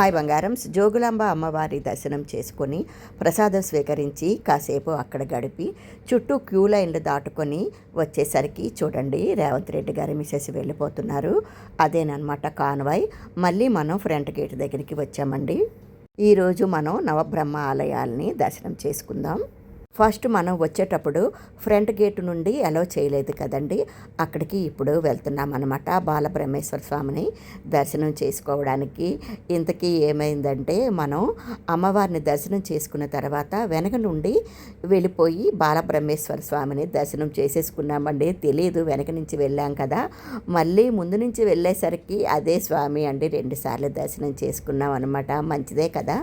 Hi బంగారం జోగులాంబ అమ్మవారి దర్శనం చేసుకొని ప్రసాదం స్వీకరించి కాసేపు అక్కడ గడిపి చుట్టూ క్యూ లైన్లు దాటుకొని వచ్చేసరికి చూడండి రేవంత్ రెడ్డి గారి మిసెస్ వెళ్ళిపోతున్నారు. అదేనమాట కాన్వాయ్. మళ్ళీ మనం ఫ్రంట్ గేట్ దగ్గరికి వచ్చామండి. ఈరోజు మనం నవబ్రహ్మ ఆలయాల్ని దర్శనం చేసుకుందాం. ఫస్ట్ మనం వచ్చేటప్పుడు ఫ్రంట్ గేట్ నుండి అలో చేయలేదు కదండి. అక్కడికి ఇప్పుడు వెళ్తున్నాం అనమాట బాలబ్రహ్మేశ్వర స్వామిని దర్శనం చేసుకోవడానికి. ఇంతకీ ఏమైందంటే మనం అమ్మవారిని దర్శనం చేసుకున్న తర్వాత వెనక నుండి వెళ్ళిపోయి బాలబ్రహ్మేశ్వర స్వామిని దర్శనం చేసేసుకున్నామండి. తెలియదు వెనక నుంచి వెళ్ళాం కదా. మళ్ళీ ముందు నుంచి వెళ్ళేసరికి అదే స్వామి అండి రెండుసార్లు దర్శనం చేసుకున్నాం అనమాట మంచిదే కదా?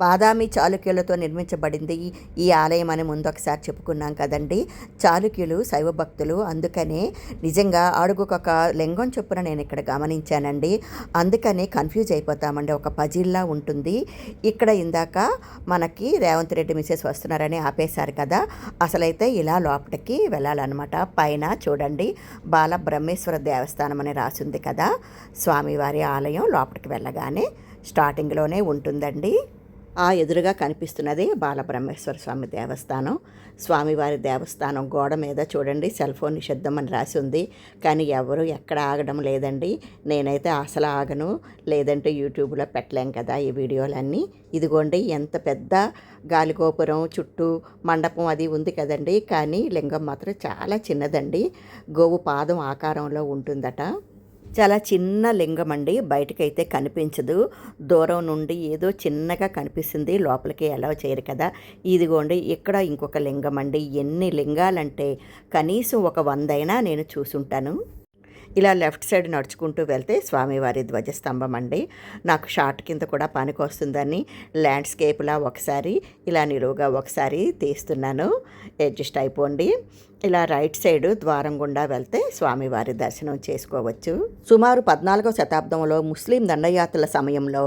బాదామి చాళుక్యులతో నిర్మించబడింది. ఈ- ఆలయం అని ముందు ఒకసారి చెప్పుకున్నాం కదండి. చాళుక్యులు శైవ భక్తులు అందుకనే నిజంగా అడుగుకొక లింగం చొప్పున నేను ఇక్కడ గమనించానండి. అందుకని కన్ఫ్యూజ్ అయిపోతామండి. ఒక పజిల్లా ఉంటుంది. ఇక్కడ ఇందాక మనకి రేవంత్ రెడ్డి మిసెస్ వస్తున్నారని ఆపేశారు కదా. అసలైతే ఇలా లోపలికి వెళ్ళాలన్నమాట. పైన చూడండి బాల బ్రహ్మేశ్వర దేవస్థానం అని రాసింది కదా. స్వామివారి ఆలయం లోపలికి వెళ్ళగానే స్టార్టింగ్లోనే ఉంటుందండి. ఆ ఎదురుగా కనిపిస్తున్నది బాలబ్రహ్మేశ్వర స్వామి దేవస్థానం. స్వామివారి దేవస్థానం గోడ మీద చూడండి సెల్ ఫోన్ నిషిద్ధం అని రాసి ఉంది. కానీ ఎవరు ఎక్కడ ఆగడం లేదండి. నేనైతే అసలు ఆగను. లేదంటే యూట్యూబ్లో పెట్టలేం కదా ఈ వీడియోలన్నీ. ఇదిగోండి ఎంత పెద్ద గాలిగోపురం చుట్టూ మండపం అది ఉంది కదండి. కానీ లింగం మాత్రం చాలా చిన్నదండి. గోవు పాదం ఆకారంలో ఉంటుందట. చాలా చిన్న లింగం అండి. బయటకైతే కనిపించదు. దూరం నుండి ఏదో చిన్నగా కనిపిస్తుంది. లోపలికి ఎలా చేయరు కదా. ఇదిగోండి ఇక్కడ ఇంకొక లింగం అండి. ఎన్ని లింగాలంటే కనీసం ఒక వందైనా నేను చూసుంటాను. ఇలా లెఫ్ట్ సైడ్ నడుచుకుంటూ వెళ్తే స్వామివారి ధ్వజస్తంభం అండి. నాకు షార్ట్ కింద కూడా పనికి వస్తుందని ల్యాండ్స్కేప్లా ఒకసారి ఇలా నిలువుగా ఒకసారి తీస్తున్నాను. అడ్జస్ట్ అయిపోండి. ఇలా రైట్ సైడ్ ద్వారం గుండా వెళ్తే స్వామివారి దర్శనం చేసుకోవచ్చు. సుమారు పద్నాలుగవ శతాబ్దంలో ముస్లిం దండయాత్రల సమయంలో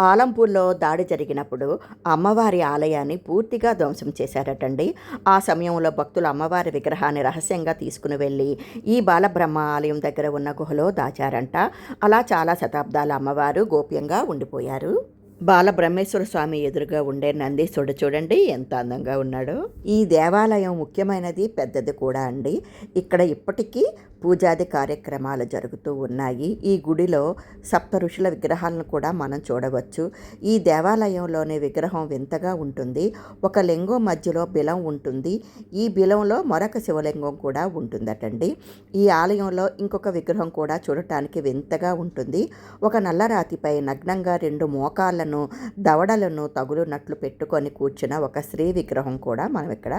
ఆలంపూర్లో దాడి జరిగినప్పుడు అమ్మవారి ఆలయాన్ని పూర్తిగా ధ్వంసం చేశారటండి. ఆ సమయంలో భక్తులు అమ్మవారి విగ్రహాన్ని రహస్యంగా తీసుకుని వెళ్ళి ఈ బాలబ్రహ్మ ఆలయం దగ్గర ఉన్న గుహలో దాచారంట. అలా చాలా శతాబ్దాల అమ్మవారు గోప్యంగా ఉండిపోయారు. బాలబ్రహ్మేశ్వర స్వామి ఎదురుగా ఉండే నందీశ్వరుడు చూడండి ఎంత అందంగా ఉన్నాడో. ఈ దేవాలయం ముఖ్యమైనది పెద్దది కూడా అండి. ఇక్కడ ఇప్పటికీ పూజాది కార్యక్రమాలు జరుగుతూ ఉన్నాయి. ఈ గుడిలో సప్త ఋషుల విగ్రహాలను కూడా మనం చూడవచ్చు. ఈ దేవాలయంలోని విగ్రహం వింతగా ఉంటుంది. ఒక లింగం మధ్యలో బిలం ఉంటుంది. ఈ బిలంలో మరొక శివలింగం కూడా ఉంటుందటండి. ఈ ఆలయంలో ఇంకొక విగ్రహం కూడా చూడటానికి వింతగా ఉంటుంది. ఒక నల్లరాతిపై నగ్నంగా రెండు మోకాళ్ళను దవడలను తగులునట్లు పెట్టుకొని కూర్చున్న ఒక స్త్రీ విగ్రహం కూడా మనం ఇక్కడ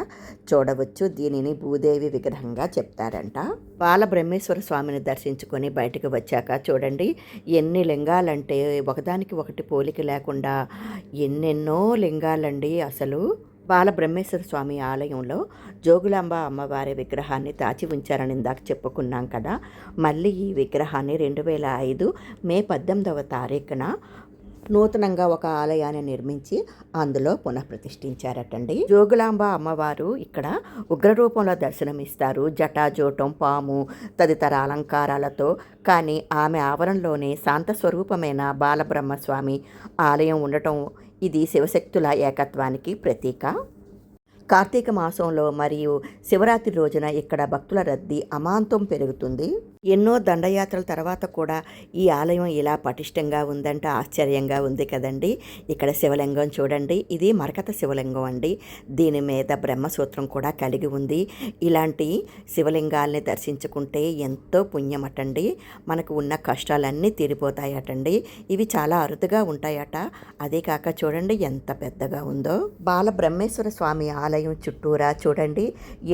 చూడవచ్చు. దీనిని భూదేవి విగ్రహంగా చెప్తారంట. బాల బ్రహ్మేశ్వర స్వామిని దర్శించుకొని బయటకు వచ్చాక చూడండి ఎన్ని లింగాలంటే ఒకదానికి ఒకటి పోలిక లేకుండా ఎన్నెన్నో లింగాలండి అసలు. బాలబ్రహ్మేశ్వర స్వామి ఆలయంలో జోగులాంబ అమ్మవారి విగ్రహాన్ని దాచి ఉంచారని ఇందాక చెప్పుకున్నాం కదా. మళ్ళీ ఈ విగ్రహాన్ని రెండు వేల ఐదు మే పద్దెనిమిదవ తారీఖున నూతనంగా ఒక ఆలయాన్ని నిర్మించి అందులో పునఃప్రతిష్ఠించారటండి. జోగులాంబ అమ్మవారు ఇక్కడ ఉగ్రరూపంలో దర్శనమిస్తారు. జటాజోటం పాము తదితర అలంకారాలతో. కానీ ఆమె ఆవరణలోనే శాంత స్వరూపమైన బాలబ్రహ్మస్వామి ఆలయం ఉండటం ఇది శివశక్తుల ఏకత్వానికి ప్రతీక. కార్తీక మాసంలో మరియు శివరాత్రి రోజున ఇక్కడ భక్తుల రద్దీ అమాంతం పెరుగుతుంది. ఎన్నో దండయాత్రల తర్వాత కూడా ఈ ఆలయం ఇలా పటిష్టంగా ఉందంటే ఆశ్చర్యంగా ఉంది కదండి. ఇక్కడ శివలింగం చూడండి ఇది మరకత శివలింగం అండి. దీని మీద బ్రహ్మసూత్రం కూడా కలిగి ఉంది. ఇలాంటి శివలింగాల్ని దర్శించుకుంటే ఎంతో పుణ్యమటండి. మనకు ఉన్న కష్టాలన్నీ తీరిపోతాయటండి. ఇవి చాలా అరుదుగా ఉంటాయట. అదే కాక చూడండి ఎంత పెద్దగా ఉందో. బాల బ్రహ్మేశ్వర స్వామి ఆలయం చుట్టూరా చూడండి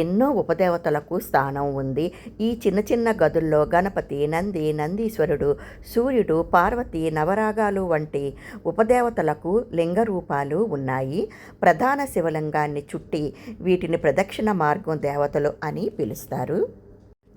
ఎన్నో ఉపదేవతలకు స్థానం ఉంది. ఈ చిన్న చిన్న గదుల్లో గణపతి నంది నందీశ్వరుడు సూర్యుడు పార్వతి నవరాగాలు వంటి ఉపదేవతలకు లింగ రూపాలు ఉన్నాయి. ప్రధాన శివలింగాన్ని చుట్టి వీటిని ప్రదక్షిణ మార్గం దేవతలు అని పిలుస్తారు.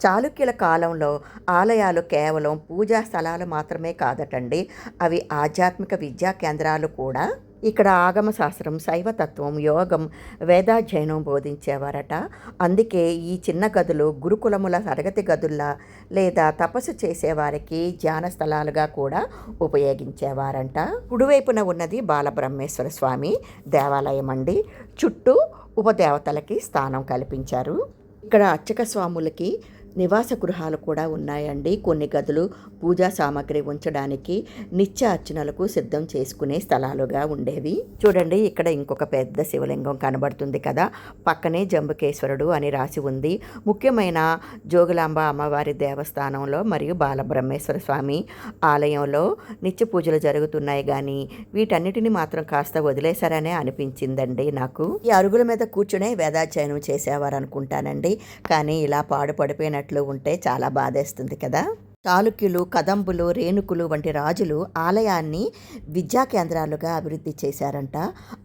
చాళుక్యుల కాలంలో ఆలయాలు కేవలం పూజా స్థలాలు మాత్రమే కాదటండి. అవి ఆధ్యాత్మిక విద్యా కేంద్రాలు కూడా. ఇక్కడ ఆగమ శాస్త్రం శైవతత్వం యోగం వేదాధ్యయనం బోధించేవారట. అందుకే ఈ చిన్న గదులు గురుకులముల తరగతి గదుల్లా లేదా తపస్సు చేసేవారికి ధ్యాన స్థలాలుగా కూడా ఉపయోగించేవారంట. కుడివైపున ఉన్నది బాలబ్రహ్మేశ్వర స్వామి దేవాలయం అండి. చుట్టూ ఉపదేవతలకి స్థానం కల్పించారు. ఇక్కడ అర్చక స్వాములకి నివాస గృహాలు కూడా ఉన్నాయండి. కొన్ని గదులు పూజా సామాగ్రి ఉంచడానికి నిత్య అర్చనలకు సిద్ధం చేసుకునే స్థలాలుగా ఉండేవి. చూడండి ఇక్కడ ఇంకొక పెద్ద శివలింగం కనబడుతుంది కదా. పక్కనే జంబుకేశ్వరుడు అని రాసి ఉంది. ముఖ్యమైన జోగులాంబ అమ్మవారి దేవస్థానంలో మరియు బాలబ్రహ్మేశ్వర స్వామి ఆలయంలో నిత్య పూజలు జరుగుతున్నాయి కానీ వీటన్నిటిని మాత్రం కాస్త వదిలేశారనే అనిపించిందండి నాకు. ఈ అరుగుల మీద కూర్చునే వేదాధ్యయనం చేసేవారు అనుకుంటానండి కానీ ఇలా పాడుపడిపోయిన పడిపోయినట్లు ఉంటే చాలా బాధేస్తుంది కదా? చాళుక్యులు కదంబులు రేణుకులు వంటి రాజులు ఆలయాన్ని విద్యా కేంద్రాలుగా అభివృద్ధి చేశారంట.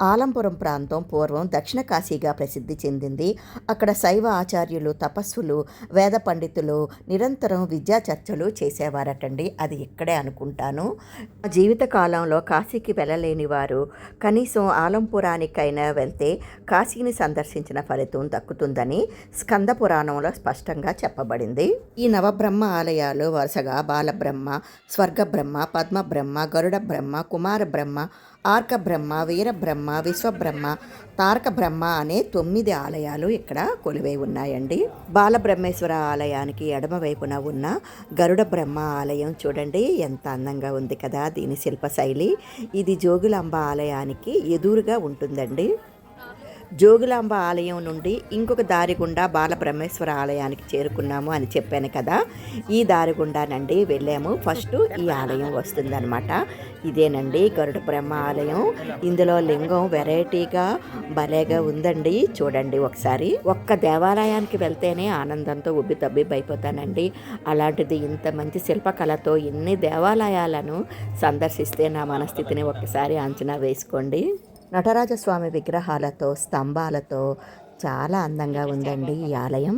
ఆలంపురం ప్రాంతం పూర్వం దక్షిణ కాశీగా ప్రసిద్ధి చెందింది. అక్కడ శైవ ఆచార్యులు తపస్సులు వేద పండితులు నిరంతరం విద్యా చర్చలు చేసేవారటండి. అది ఇక్కడే అనుకుంటాను. జీవిత కాలంలో కాశీకి వెళ్ళలేని వారు కనీసం ఆలంపురానికైనా వెళ్తే కాశీని సందర్శించిన ఫలితం దక్కుతుందని స్కంద పురాణంలో స్పష్టంగా చెప్పబడింది. ఈ నవబ్రహ్మ ఆలయాలు వరుసగా బాలబ్రహ్మ స్వర్గబ్రహ్మ పద్మబ్రహ్మ గరుడ బ్రహ్మ కుమార బ్రహ్మ ఆర్క బ్రహ్మ వీరబ్రహ్మ విశ్వబ్రహ్మ తారక బ్రహ్మ అనే తొమ్మిది ఆలయాలు ఇక్కడ కొలువై ఉన్నాయండి. బాలబ్రహ్మేశ్వర ఆలయానికి ఎడమవైపున ఉన్న గరుడ బ్రహ్మ ఆలయం చూడండి ఎంత అందంగా ఉంది కదా దీని శిల్పశైలి. ఇది జోగులాంబ ఆలయానికి ఎదురుగా ఉంటుందండి. జోగులాంబ ఆలయం నుండి ఇంకొక దారి గుండా బాలబ్రహ్మేశ్వర ఆలయానికి చేరుకున్నాము అని చెప్పాను కదా. ఈ దారి గుండానండి వెళ్ళాము. ఫస్ట్ ఈ ఆలయం వస్తుందన్నమాట. ఇదేనండి గరుడ బ్రహ్మ ఆలయం. ఇందులో లింగం వెరైటీగా భలేగా ఉందండి. చూడండి ఒకసారి. ఒక్క దేవాలయానికి వెళ్తేనే ఆనందంతో ఉబ్బి తబ్బిబ్బైపోతానండి అలాంటిది ఇంత మంచి శిల్పకళతో ఇన్ని దేవాలయాలను సందర్శిస్తే నా మనస్థితిని ఒక్కసారి అంచనా వేసుకోండి. నటరాజస్వామి విగ్రహాలతో స్తంభాలతో చాలా అందంగా ఉందండి ఈ ఆలయం.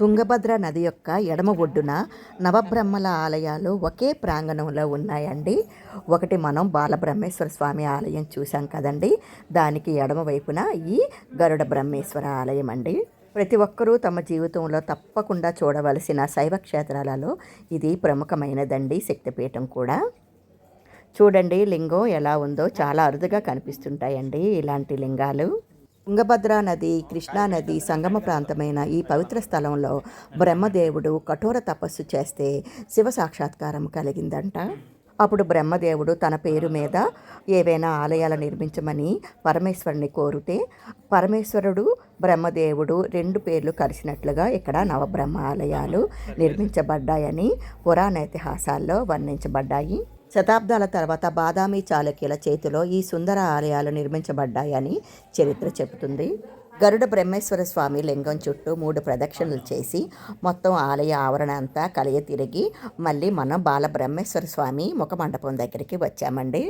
తుంగభద్ర నది యొక్క ఎడమ ఒడ్డున నవబ్రహ్మల ఆలయాలు ఒకే ప్రాంగణంలో ఉన్నాయండి. ఒకటి మనం బాలబ్రహ్మేశ్వర స్వామి ఆలయం చూసాం కదండి. దానికి ఎడమ వైపున ఈ గరుడ బ్రహ్మేశ్వర ఆలయం అండి. ప్రతి ఒక్కరూ తమ జీవితంలో తప్పకుండా చూడవలసిన శైవ క్షేత్రాలలో ఇది ప్రముఖమైనదండి శక్తిపీఠం కూడా. చూడండి లింగం ఎలా ఉందో చాలా అరుదుగా కనిపిస్తుంటాయండి ఇలాంటి లింగాలు. తుంగభద్రా నది కృష్ణా నది సంగమ ప్రాంతమైన ఈ పవిత్ర స్థలంలో బ్రహ్మదేవుడు కఠోర తపస్సు చేస్తే శివ సాక్షాత్కారం కలిగిందంట. అప్పుడు బ్రహ్మదేవుడు తన పేరు మీద ఏవైనా ఆలయాలు నిర్మించమని పరమేశ్వరుని కోరితే పరమేశ్వరుడు బ్రహ్మదేవుడు రెండు పేర్లు కలిసినట్లుగా ఇక్కడ నవబ్రహ్మ ఆలయాలు నిర్మించబడ్డాయని పురాణ ఇతిహాసాల్లో వర్ణించబడ్డాయి. శతాబ్దాల తర్వాత బాదామి చాళుక్యుల చేతిలో ఈ సుందర ఆలయాలు నిర్మించబడ్డాయని చరిత్ర చెబుతుంది. గరుడ బ్రహ్మేశ్వర స్వామి లింగం చుట్టూ మూడు ప్రదక్షిణలు చేసి మొత్తం ఆలయ ఆవరణ అంతా కలియ తిరిగి మళ్ళీ మనం బాల బ్రహ్మేశ్వర స్వామి ముఖమండపం దగ్గరికి వచ్చామండి.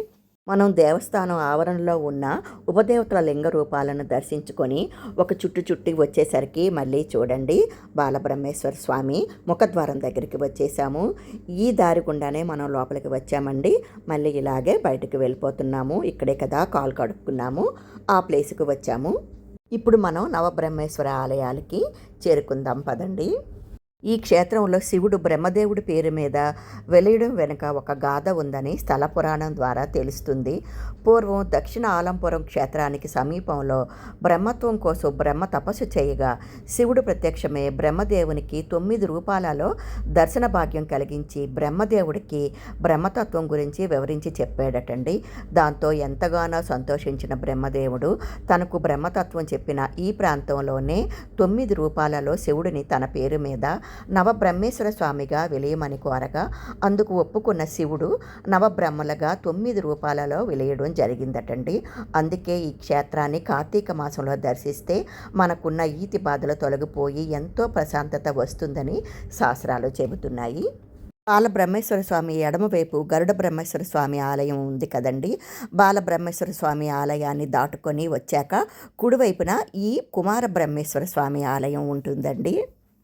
మనం దేవస్థానం ఆవరణలో ఉన్న ఉపదేవతల లింగ రూపాలను దర్శించుకొని ఒక చుట్టు చుట్టి వచ్చేసరికి మళ్ళీ చూడండి బాలబ్రహ్మేశ్వర స్వామి ముఖద్వారం దగ్గరికి వచ్చేసాము. ఈ దారి గుండానే మనం లోపలికి వచ్చామండి. మళ్ళీ ఇలాగే బయటకు వెళ్ళిపోతున్నాము. ఇక్కడే కదా కాలు కడుక్కున్నాము. ఆ ప్లేస్కి వచ్చాము. ఇప్పుడు మనం నవబ్రహ్మేశ్వర ఆలయాలకి చేరుకుందాం పదండి. ఈ క్షేత్రంలో శివుడు బ్రహ్మదేవుడి పేరు మీద వెలియడం వెనుక ఒక గాథ ఉందని స్థల పురాణం ద్వారా తెలుస్తుంది. పూర్వం దక్షిణ ఆలంపురం క్షేత్రానికి సమీపంలో బ్రహ్మత్వం కోసం బ్రహ్మ తపస్సు చేయగా శివుడు ప్రత్యక్షమే బ్రహ్మదేవునికి తొమ్మిది రూపాలలో దర్శన భాగ్యం కలిగించి బ్రహ్మదేవుడికి బ్రహ్మతత్వం గురించి వివరించి చెప్పాడటండి. దాంతో ఎంతగానో సంతోషించిన బ్రహ్మదేవుడు తనకు బ్రహ్మతత్వం చెప్పిన ఈ ప్రాంతంలోనే తొమ్మిది రూపాలలో శివుడిని తన పేరు మీద నవబ్రహ్మేశ్వర స్వామిగా వెలియమని కోరగా అందుకు ఒప్పుకున్న శివుడు నవబ్రహ్మలుగా తొమ్మిది రూపాలలో వెలియడం జరిగిందటండి. అందుకే ఈ క్షేత్రాన్ని కార్తీక మాసంలో దర్శిస్తే మనకున్న ఈతి బాధలు తొలగిపోయి ఎంతో ప్రశాంతత వస్తుందని శాస్త్రాలు చెబుతున్నాయి. బాల బ్రహ్మేశ్వర స్వామి ఎడమవైపు గరుడ బ్రహ్మేశ్వర స్వామి ఆలయం ఉంది కదండి. బాల బ్రహ్మేశ్వర స్వామి ఆలయాన్ని దాటుకొని వచ్చాక కుడివైపున ఈ కుమార బ్రహ్మేశ్వర స్వామి ఆలయం ఉంటుందండి.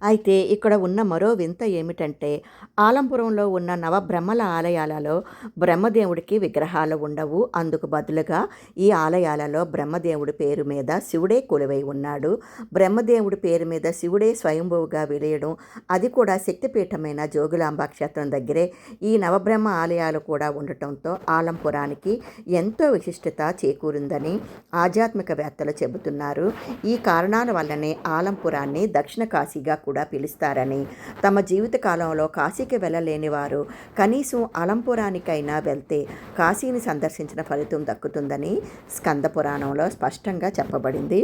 అయితే ఇక్కడ ఉన్న మరో వింత ఏమిటంటే ఆలంపురంలో ఉన్న నవబ్రహ్మల ఆలయాలలో బ్రహ్మదేవుడికి విగ్రహాలు ఉండవు. అందుకు బదులుగా ఈ ఆలయాలలో బ్రహ్మదేవుడి పేరు మీద శివుడే కొలువై ఉన్నాడు. బ్రహ్మదేవుడి పేరు మీద శివుడే స్వయంభువుగా వెలియడం అది కూడా శక్తిపీఠమైన జోగులాంబ క్షేత్రం దగ్గరే. ఈ నవబ్రహ్మ ఆలయాలు కూడా ఉండటంతో ఆలంపురానికి ఎంతో విశిష్టత చేకూరిందని ఆధ్యాత్మికవేత్తలు చెబుతున్నారు. ఈ కారణాల వల్లనే ఆలంపురాన్ని దక్షిణ కాశీగా కూడా పిలుస్తారని. తమ జీవితకాలంలో కాశీకి వెళ్ళలేని వారు కనీసం అలంపురానికైనా వెళ్తే కాశీని సందర్శించిన ఫలితం దక్కుతుందని స్కంద పురాణంలో స్పష్టంగా చెప్పబడింది.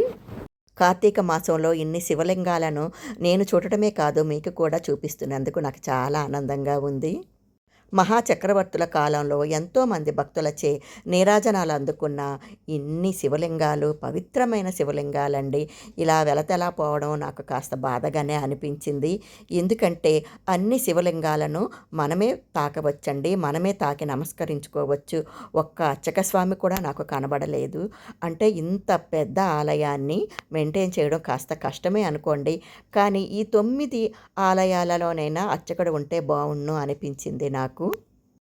కార్తీక మాసంలో ఇన్ని శివలింగాలను నేను చూడటమే కాదు మీకు కూడా చూపిస్తున్నందుకు నాకు చాలా ఆనందంగా ఉంది. మహాచక్రవర్తుల కాలంలో ఎంతోమంది భక్తులచే నీరాజనాలు అందుకున్న ఇన్ని శివలింగాలు పవిత్రమైన శివలింగాలండి. ఇలా వెలతెలా పోవడం నాకు కాస్త బాధగానే అనిపించింది. ఎందుకంటే అన్ని శివలింగాలను మనమే తాకవచ్చండి. మనమే తాకి నమస్కరించుకోవచ్చు. ఒక్క అర్చక స్వామి కూడా నాకు కనబడలేదు. అంటే ఇంత పెద్ద ఆలయాన్ని మెయింటైన్ చేయడం కాస్త కష్టమే అనుకోండి. కానీ ఈ తొమ్మిది ఆలయాలలోనైనా అర్చకుడు ఉంటే బాగుండు అనిపించింది నాకు.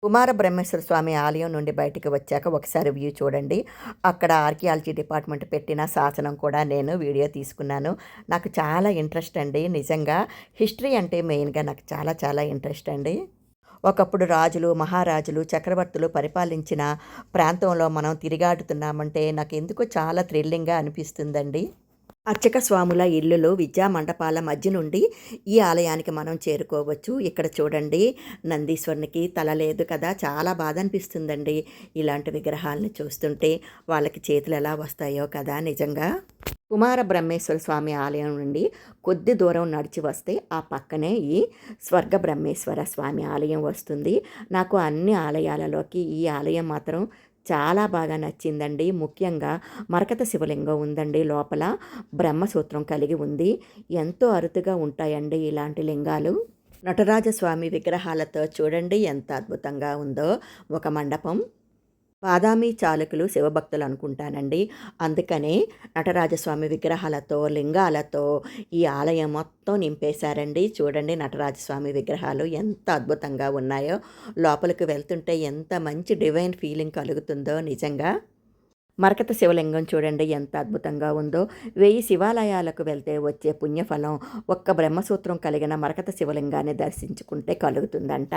కుమార బ్రహ్మేశ్వర స్వామి ఆలయం నుండి బయటికి వచ్చాక ఒకసారి వ్యూ చూడండి. అక్కడ ఆర్కియాలజీ డిపార్ట్మెంట్ పెట్టిన శాసనం కూడా నేను వీడియో తీసుకున్నాను. నాకు చాలా ఇంట్రెస్ట్ అండి. నిజంగా హిస్టరీ అంటే మెయిన్గా నాకు చాలా చాలా ఇంట్రెస్ట్ అండి. ఒకప్పుడు రాజులు మహారాజులు చక్రవర్తులు పరిపాలించిన ప్రాంతంలో మనం తిరిగాడుతున్నామంటే నాకు ఎందుకో చాలా థ్రిల్లింగ్గా అనిపిస్తుందండి. అర్చక స్వాముల ఇల్లులు విద్యా మండపాల మధ్య నుండి ఈ ఆలయానికి మనం చేరుకోవచ్చు. ఇక్కడ చూడండి నందీశ్వరునికి తల లేదు కదా చాలా బాధ అనిపిస్తుందండి ఇలాంటి విగ్రహాలను చూస్తుంటే. వాళ్ళకి చేతులు ఎలా వస్తాయో కదా నిజంగా. కుమార బ్రహ్మేశ్వర స్వామి ఆలయం నుండి కొద్ది దూరం నడిచి వస్తే ఆ పక్కనే ఈ స్వర్గ బ్రహ్మేశ్వర స్వామి ఆలయం వస్తుంది. నాకు అన్ని ఆలయాలలోకి ఈ ఆలయం మాత్రం చాలా బాగా నచ్చిందండి. ముఖ్యంగా మరకత శివలింగం ఉందండి లోపల. బ్రహ్మసూత్రం కలిగి ఉంది. ఎంతో అరుదుగా ఉంటాయండి ఇలాంటి లింగాలు. నటరాజస్వామి విగ్రహాలతో చూడండి ఎంత అద్భుతంగా ఉందో. ఒక మండపం. బాదామి చాలకులు శివభక్తులు అనుకుంటానండి అందుకనే నటరాజస్వామి విగ్రహాలతో లింగాలతో ఈ ఆలయం మొత్తం నింపేశారండి. చూడండి నటరాజస్వామి విగ్రహాలు ఎంత అద్భుతంగా ఉన్నాయో. లోపలికి వెళ్తుంటే ఎంత మంచి డివైన్ ఫీలింగ్ కలుగుతుందో నిజంగా. మరకత శివలింగం చూడండి ఎంత అద్భుతంగా ఉందో. వెయ్యి శివాలయాలకు వెళ్తే వచ్చే పుణ్యఫలం ఒక్క బ్రహ్మసూత్రం కలిగిన మరకత శివలింగాన్ని దర్శించుకుంటే కలుగుతుందంట.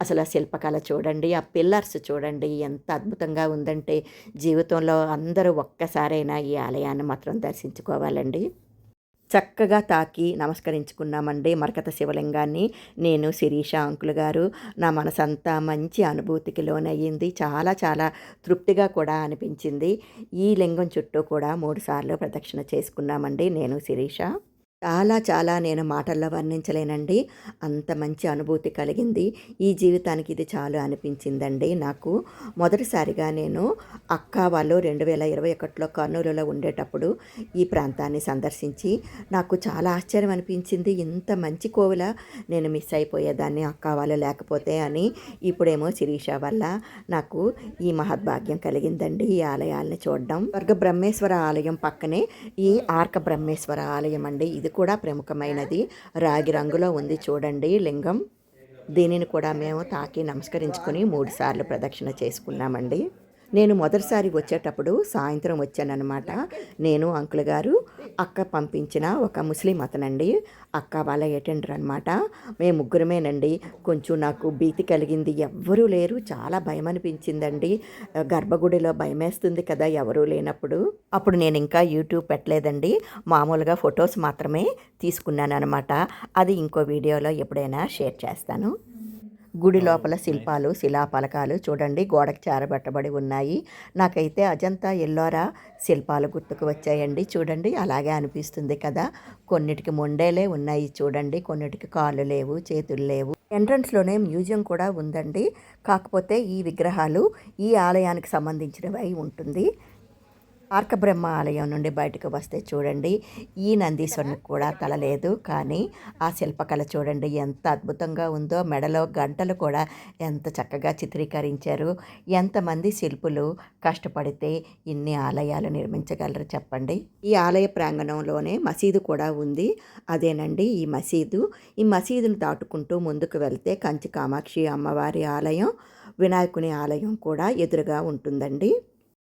అసలు ఆ శిల్పకళ చూడండి ఆ పిల్లర్స్ చూడండి ఎంత అద్భుతంగా ఉందంటే. జీవితంలో అందరూ ఒక్కసారైనా ఈ ఆలయాన్ని మాత్రం దర్శించుకోవాలండి. చక్కగా తాకి నమస్కరించుకున్నామండి మరకత శివలింగాన్ని. నేను శిరీష అంకుల్ గారు. నా మనసంతా మంచి అనుభూతికి లోనయ్యింది చాలా చాలా తృప్తిగా కూడా అనిపించింది. ఈ లింగం చుట్టూ కూడా మూడుసార్లు ప్రదక్షిణ చేసుకున్నామండి. నేను శిరీష. చాలా చాలా నేను మాటల్లో వర్ణించలేనండి. అంత మంచి అనుభూతి కలిగింది. ఈ జీవితానికి ఇది చాలు అనిపించిందండి నాకు. మొదటిసారిగా నేను అక్క వాళ్ళు రెండు వేల ఇరవై ఒకటిలో కర్నూలులో ఉండేటప్పుడు ఈ ప్రాంతాన్ని సందర్శించి నాకు చాలా ఆశ్చర్యం అనిపించింది. ఇంత మంచి కోవిల నేను మిస్ అయిపోయేదాన్ని అక్క వాళ్ళు లేకపోతే అని. ఇప్పుడేమో శిరీష వల్ల నాకు ఈ మహద్భాగ్యం కలిగిందండి. ఈ ఆలయాల్ని చూడడం. వర్గ బ్రహ్మేశ్వర ఆలయం పక్కనే ఈ ఆర్క బ్రహ్మేశ్వర ఆలయం అండి. ఇది కూడా ప్రముఖమైనది. రాగి రంగులో ఉంది చూడండి లింగం. దీనిని కూడా మేము తాకి నమస్కరించుకొని మూడుసార్లు ప్రదక్షిణ చేసుకున్నామండి. నేను మొదటిసారి వచ్చేటప్పుడు సాయంత్రం వచ్చానన్నమాట. నేను అంకుల్ గారు అక్క పంపించిన ఒక ముస్లిం అతనండి. అక్క వాళ్ళ అటెండర్ అనమాట మేము ముగ్గురమేనండి. కొంచెం నాకు భీతి కలిగింది. ఎవ్వరూ లేరు. చాలా భయం అనిపించిందండి గర్భగుడిలో భయమేస్తుంది కదా ఎవరూ లేనప్పుడు. అప్పుడు నేను ఇంకా యూట్యూబ్ పెట్టలేదండి. మామూలుగా ఫొటోస్ మాత్రమే తీసుకున్నాను అనమాట అది ఇంకో వీడియోలో ఎప్పుడైనా షేర్ చేస్తాను. గుడి లోపల శిల్పాలు శిలాపలకాలు చూడండి. గోడకు చేరబెట్టబడి ఉన్నాయి. నాకైతే అజంతా ఎల్లోరా శిల్పాలు గుర్తుకు వచ్చాయండి. చూడండి అలాగే అనిపిస్తుంది కదా. కొన్నిటికి మొండేలే ఉన్నాయి చూడండి. కొన్నిటికి కాళ్ళు లేవు చేతులు లేవు. ఎంట్రన్స్లోనే మ్యూజియం కూడా ఉందండి. కాకపోతే ఈ విగ్రహాలు ఈ ఆలయానికి సంబంధించినవి అయి ఉంటుంది. ఆర్కబ్రహ్మ ఆలయం నుండి బయటకు వస్తే చూడండి ఈ నందీశ్వరునికి కూడా తల లేదు కానీ ఆ శిల్పకళ చూడండి ఎంత అద్భుతంగా ఉందో. మెడలో గంటలు కూడా ఎంత చక్కగా చిత్రీకరించారు. ఎంతమంది శిల్పులు కష్టపడితే ఇన్ని ఆలయాలు నిర్మించగలరు చెప్పండి? ఈ ఆలయ ప్రాంగణంలోనే మసీదు కూడా ఉంది. అదేనండి ఈ మసీదు. ఈ మసీదును దాటుకుంటూ ముందుకు వెళ్తే కంచి కామాక్షి అమ్మవారి ఆలయం వినాయకుని ఆలయం కూడా ఎదురుగా ఉంటుందండి.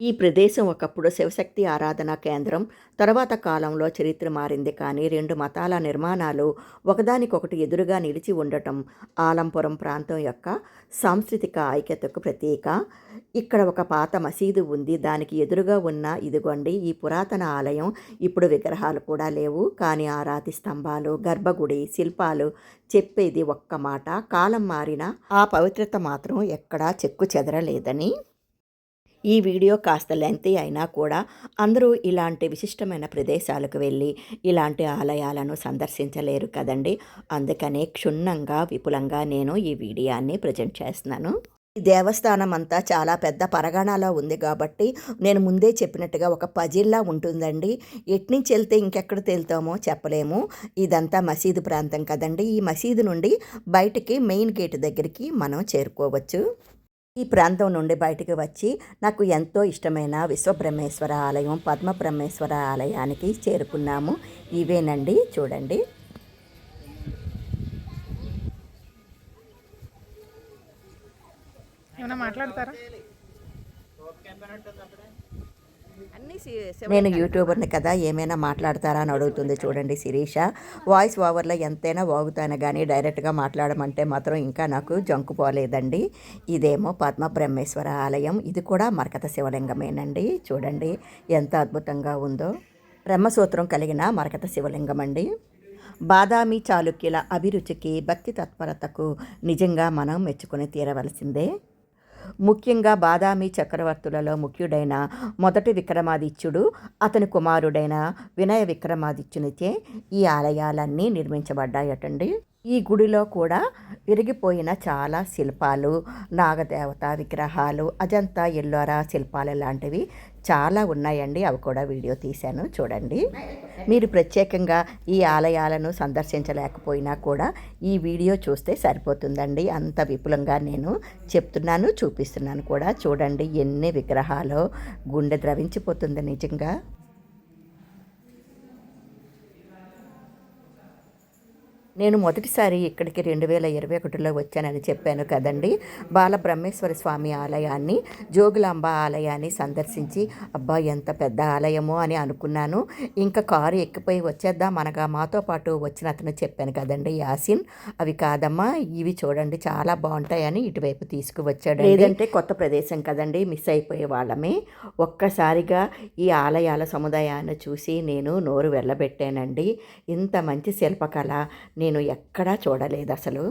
ఈ ప్రదేశం ఒకప్పుడు శివశక్తి ఆరాధనా కేంద్రం. తర్వాత కాలంలో చరిత్ర మారింది కానీ రెండు మతాల నిర్మాణాలు ఒకదానికొకటి ఎదురుగా నిలిచి ఉండటం ఆలంపురం ప్రాంతం యొక్క సాంస్కృతిక ఐక్యతకు ప్రతీక. ఇక్కడ ఒక పాత మసీదు ఉంది. దానికి ఎదురుగా ఉన్న ఇదిగోండి ఈ పురాతన ఆలయం. ఇప్పుడు విగ్రహాలు కూడా లేవు. కానీ ఆ రాతి స్తంభాలు గర్భగుడి శిల్పాలు చెప్పేది ఒక్క మాట. కాలం మారిన ఆ పవిత్రత మాత్రం ఎక్కడా చెక్కు చెదరలేదని ఈ వీడియో కాస్త లెంతీ అయినా కూడా అందరూ ఇలాంటి విశిష్టమైన ప్రదేశాలకు వెళ్ళి ఇలాంటి ఆలయాలను సందర్శించలేరు కదండి. అందుకనే క్షుణ్ణంగా విపులంగా నేను ఈ వీడియోని ప్రజెంట్ చేస్తున్నాను. ఈ దేవస్థానం అంతా చాలా పెద్ద పరగణాలో ఉంది కాబట్టి నేను ముందే చెప్పినట్టుగా ఒక పజిల్లా ఉంటుందండి. ఎట్నుంచి వెళ్తే ఇంకెక్కడ తేలుతామో చెప్పలేము. ఇదంతా మసీదు ప్రాంతం కదండి. ఈ మసీదు నుండి బయటికి మెయిన్ గేట్ దగ్గరికి మనం చేరుకోవచ్చు. ఈ ప్రాంతం నుండి బయటికి వచ్చి నాకు ఎంతో ఇష్టమైన విశ్వబ్రహ్మేశ్వర ఆలయం పద్మబ్రహ్మేశ్వర ఆలయానికి చేరుకున్నాము. ఇవేనండి చూడండి. ఏమైనా మాట్లాడతారా? నేను యూట్యూబర్ని కదా ఏమైనా మాట్లాడతారా అని అడుగుతుంది చూడండి శిరీష. వాయిస్ ఓవర్లో ఎంతైనా వాగుతాను కానీ డైరెక్ట్గా మాట్లాడమంటే మాత్రం ఇంకా నాకు జంకు పోలేదండి. ఇదేమో పద్మ బ్రహ్మేశ్వర ఆలయం. ఇది కూడా మరకత శివలింగమేనండి. చూడండి ఎంత అద్భుతంగా ఉందో. బ్రహ్మసూత్రం కలిగిన మరకత శివలింగం అండి బాదామి చాళుక్యుల అభిరుచికి భక్తి తత్పరతకు నిజంగా మనం మెచ్చుకొని తీరవలసిందే. ముఖ్యంగా బాదామి చక్రవర్తులలో ముఖ్యుడైన మొదటి విక్రమాదిత్యుడు అతని కుమారుడైన వినయ విక్రమాదిత్యునిచే ఈ ఆలయాలన్నీ నిర్మించబడ్డాయటండి. ఈ గుడిలో కూడా విరిగిపోయిన చాలా శిల్పాలు నాగదేవత విగ్రహాలు అజంతా ఎల్లోరా శిల్పాలు లాంటివి చాలా ఉన్నాయండి. అవి కూడా వీడియో తీశాను. చూడండి. మీరు ప్రత్యేకంగా ఈ ఆలయాలను సందర్శించలేకపోయినా కూడా ఈ వీడియో చూస్తే సరిపోతుందండి. అంత విపులంగా నేను చెప్తున్నాను చూపిస్తున్నాను కూడా. చూడండి ఎన్ని విగ్రహాలు గుండె ద్రవించిపోతుంది నిజంగా. నేను మొదటిసారి ఇక్కడికి రెండు వేల ఇరవై ఒకటిలో వచ్చానని చెప్పాను కదండి. బాలబ్రహ్మేశ్వర స్వామి ఆలయాన్ని జోగులాంబ ఆలయాన్ని సందర్శించి అబ్బా ఎంత పెద్ద ఆలయమో అని అనుకున్నాను. ఇంకా కారు ఎక్కిపోయి వచ్చేద్దాం అనగా మాతో పాటు వచ్చిన అతను చెప్పాను కదండి యాసిన్. అవి కాదమ్మా ఇవి చూడండి చాలా బాగుంటాయని ఇటువైపు తీసుకువచ్చాడు లేదంటే కొత్త ప్రదేశం కదండి మిస్ అయిపోయే వాళ్ళమే. ఒక్కసారిగా ఈ ఆలయాల సముదాయాన్ని చూసి నేను నోరు వెళ్ళబెట్టానండి. ఇంత మంచి శిల్పకళ నేను ఎక్కడా చూడలేదు అసలు.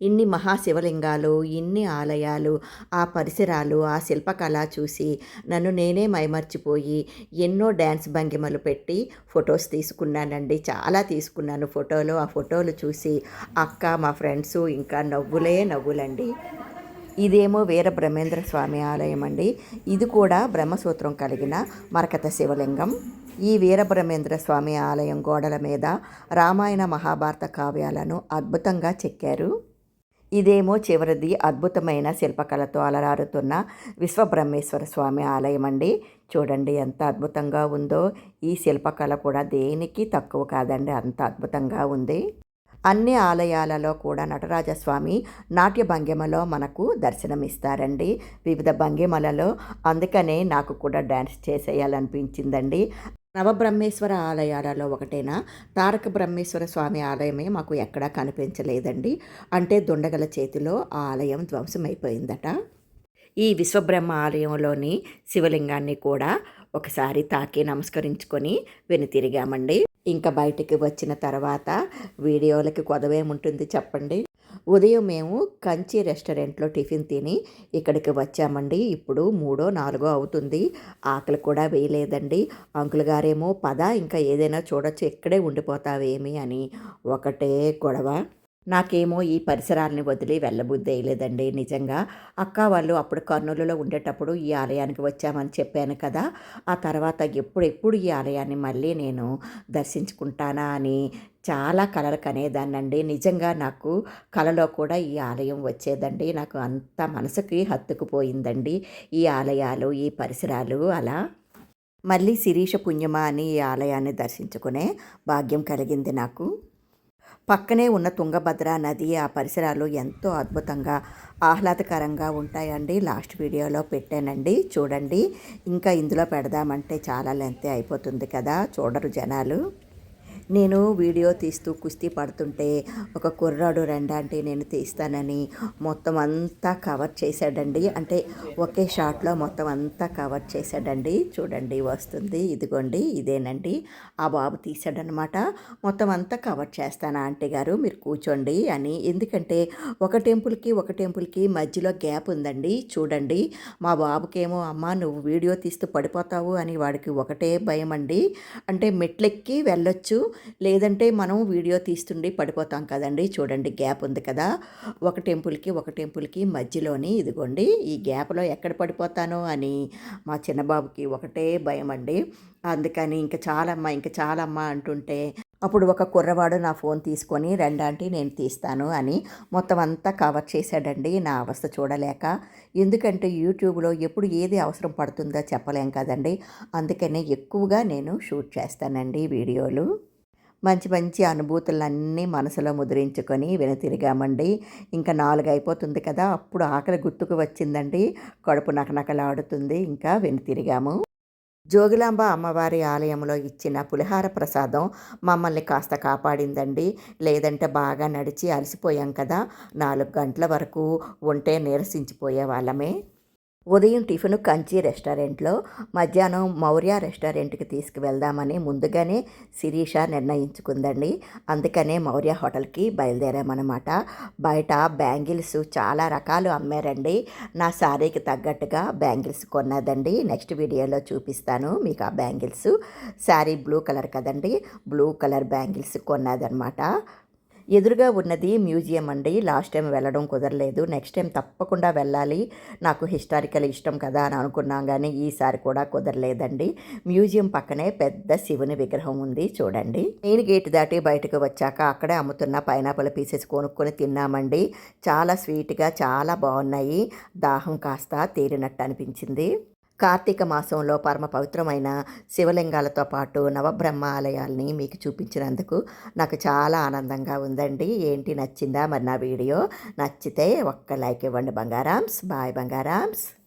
ఇన్ని మహాశివలింగాలు ఇన్ని ఆలయాలు ఆ పరిసరాలు ఆ శిల్పకళ చూసి నన్ను నేనే మైమర్చిపోయి ఎన్నో డ్యాన్స్ భంగిమలు పెట్టి ఫొటోస్ తీసుకున్నానండి. చాలా తీసుకున్నాను ఫోటోలు. ఆ ఫోటోలు చూసి అక్క మా ఫ్రెండ్స్ ఇంకా నవ్వులే నవ్వులండి. ఇదేమో వీర బ్రహ్మేంద్ర స్వామి ఆలయం అండి ఇది కూడా బ్రహ్మసూత్రం కలిగిన మరకత శివలింగం. ఈ వీరబ్రహ్మేంద్ర స్వామి ఆలయం గోడల మీద రామాయణ మహాభారత కావ్యాలను అద్భుతంగా చెక్కారు. ఇదేమో చివరిది అద్భుతమైన శిల్పకళతో అలరారుతున్న విశ్వబ్రహ్మేశ్వర స్వామి ఆలయం అండి. చూడండి ఎంత అద్భుతంగా ఉందో. ఈ శిల్పకళ కూడా దేనికి తక్కువ కాదండి అంత అద్భుతంగా ఉంది. అన్ని ఆలయాలలో కూడా నటరాజస్వామి నాట్య భంగిమలో మనకు దర్శనమిస్తారండి. వివిధ భంగిమలలో అందుకనే నాకు కూడా డ్యాన్స్ చేసేయాలనిపించిందండి. నవబ్రహ్మేశ్వర ఆలయాలలో ఒకటైన? తారక బ్రహ్మేశ్వర స్వామి ఆలయమే మాకు ఎక్కడా కనిపించలేదండి. అంటే దుండగల చేతిలో ఆ ఆలయం ధ్వంసమైపోయిందట. ఈ విశ్వబ్రహ్మ ఆలయంలోని శివలింగాన్ని కూడా ఒకసారి తాకి నమస్కరించుకొని వెనుతిరిగామండి ఇంకా బయటికి వచ్చిన తర్వాత వీడియోలకి కొదవేముంటుంది చెప్పండి? ఉదయం మేము కంచి రెస్టారెంట్లో టిఫిన్ తిని ఇక్కడికి వచ్చామండి. ఇప్పుడు మూడో నాలుగో అవుతుంది. ఆకలి కూడా వేయలేదండి. అంకుల్ గారేమో పద ఇంకా ఏదైనా చూడొచ్చు ఇక్కడే ఉండిపోతావేమి? అని. ఒకటే గొడవ. నాకేమో ఈ పరిసరాలని వదిలి వెళ్ళబుద్ధేయలేదండి నిజంగా. అక్క వాళ్ళు అప్పుడు కర్నూలులో ఉండేటప్పుడు ఈ ఆలయానికి వచ్చామని చెప్పాను కదా. ఆ తర్వాత ఎప్పుడెప్పుడు ఈ ఆలయాన్ని మళ్ళీ నేను దర్శించుకుంటానా అని చాలా కలలు కనేదాన్నండి నిజంగా నాకు కలలో కూడా ఈ ఆలయం వచ్చేదండి. నాకు అంత మనసుకి హత్తుకుపోయిందండి ఈ ఆలయాలు ఈ పరిసరాలు అలా. మళ్ళీ శిరీష పుణ్యమా అని ఈ ఆలయాన్ని దర్శించుకునే భాగ్యం కలిగింది నాకు. పక్కనే ఉన్న తుంగభద్ర నది ఆ పరిసరాలు ఎంతో అద్భుతంగా ఆహ్లాదకరంగా ఉంటాయండి. లాస్ట్ వీడియోలో పెట్టానండి. చూడండి. ఇంకా ఇందులో పెడదామంటే చాలా లెంతే అయిపోతుంది కదా. చూడరు జనాలు. నేను వీడియో తీస్తూ కుస్తీ పడుతుంటే ఒక కుర్రాడు రెండాంటి నేను తీస్తానని మొత్తం అంతా కవర్ చేశాడండి. అంటే ఒకే షాట్లో మొత్తం అంతా కవర్ చేశాడండి. చూడండి వస్తుంది ఇదిగోండి ఇదేనండి. ఆ బాబు తీశాడనమాట. మొత్తం అంతా కవర్ చేస్తాను ఆంటీ గారు? మీరు కూర్చోండి అని. ఎందుకంటే ఒక టెంపుల్కి ఒక టెంపుల్కి మధ్యలో గ్యాప్ ఉందండి. చూడండి మా బాబుకేమో అమ్మ నువ్వు వీడియో తీస్తూ పడిపోతావు అని వాడికి ఒకటే భయం అండి అంటే మెట్లెక్కి వెళ్ళొచ్చు లేదంటే మనం వీడియో తీస్తుండి పడిపోతాం కదండి. చూడండి గ్యాప్ ఉంది కదా. ఒక టెంపుల్కి ఒక టెంపుల్కి మధ్యలోని ఇదిగోండి ఈ గ్యాప్లో ఎక్కడ పడిపోతానో అని మా చిన్నబాబుకి ఒకటే భయం అండి అందుకని ఇంకా చాలమ్మా ఇంకా చాలమ్మా అంటుంటే అప్పుడు ఒక కుర్రవాడు నా ఫోన్ తీసుకొని రెండాంటి నేను తీస్తాను అని మొత్తం అంతా కవర్ చేశాడండి నా అవస్థ చూడలేక. ఎందుకంటే యూట్యూబ్లో ఎప్పుడు ఏది అవసరం పడుతుందో చెప్పలేం కదండి. అందుకనే ఎక్కువగా నేను షూట్ చేస్తానండి వీడియోలు. మంచి మంచి అనుభూతులన్నీ మనసులో ముద్రించుకొని వెనుతిరిగామండి. ఇంకా నాలుగు అయిపోతుంది కదా అప్పుడు ఆకలి గుర్తుకు వచ్చిందండి. కడుపు నకనకలాడుతుంది ఇంకా వెనుతిరిగాము. జోగులాంబ అమ్మవారి ఆలయంలో ఇచ్చిన పులిహార ప్రసాదం మమ్మల్ని కాస్త కాపాడిందండి. లేదంటే బాగా నడిచి అలసిపోయాం కదా నాలుగు గంటల వరకు ఉంటే నీరసించిపోయే వాళ్ళమే ఉదయం టిఫిన్ కంచి రెస్టారెంట్లో మధ్యాహ్నం మౌర్య రెస్టారెంట్కి తీసుకువెళ్దామని ముందుగానే శిరీష నిర్ణయించుకుందండి. అందుకనే మౌర్య హోటల్కి బయలుదేరామన్నమాట. బయట బ్యాంగిల్స్ చాలా రకాలు అమ్మారండి. నా శారీకి తగ్గట్టుగా బ్యాంగిల్స్ కొన్నదండి. నెక్స్ట్ వీడియోలో చూపిస్తాను మీకు ఆ బ్యాంగిల్స్. శారీ బ్లూ కలర్ కదండి. బ్లూ కలర్ బ్యాంగిల్స్ కొన్నదనమాట ఎదురుగా ఉన్నది మ్యూజియం అండి. లాస్ట్ టైం వెళ్ళడం కుదరలేదు. నెక్స్ట్ టైం తప్పకుండా వెళ్ళాలి. నాకు హిస్టారికల్ ఇష్టం కదా అని అనుకున్నాం కానీ ఈసారి కూడా కుదరలేదండి. మ్యూజియం పక్కనే పెద్ద శివుని విగ్రహం ఉంది చూడండి. మెయిన్ గేట్ దాటి బయటకు వచ్చాక అక్కడే అమ్ముతున్న పైనాపిల్ పీసెస్ కొనుక్కొని తిన్నామండి. చాలా స్వీట్గా చాలా బాగున్నాయి. దాహం కాస్త తీరినట్టు అనిపించింది. కార్తీక మాసంలో పరమ పవిత్రమైన శివలింగాలతో పాటు నవబ్రహ్మ ఆలయాల్ని మీకు చూపించినందుకు నాకు చాలా ఆనందంగా ఉందండి. ఏంటి నచ్చిందా మరి నా వీడియో? నచ్చితే ఒక్క లైక్ ఇవ్వండి బంగారామ్స్. బాయ్ బంగారామ్స్.